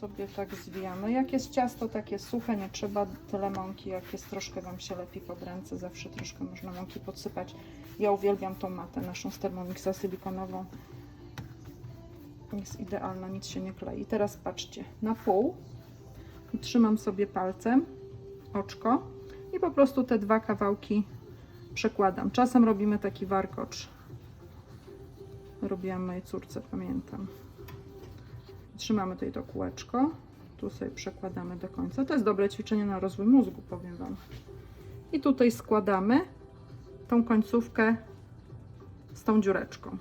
sobie tak zwijamy. Jak jest ciasto takie suche, nie trzeba tyle mąki. Jak jest troszkę Wam się lepi pod ręce, zawsze troszkę można mąki podsypać. Ja uwielbiam tą matę naszą z Thermomixa silikonową. Jest idealna, nic się nie klei. Teraz patrzcie, na pół trzymam sobie palcem oczko i po prostu te dwa kawałki przekładam. Czasem robimy taki warkocz. Robiłam mojej córce, pamiętam. Trzymamy tutaj to kółeczko. Tu sobie przekładamy do końca. To jest dobre ćwiczenie na rozwój mózgu, powiem Wam. I tutaj składamy tą końcówkę z tą dziureczką.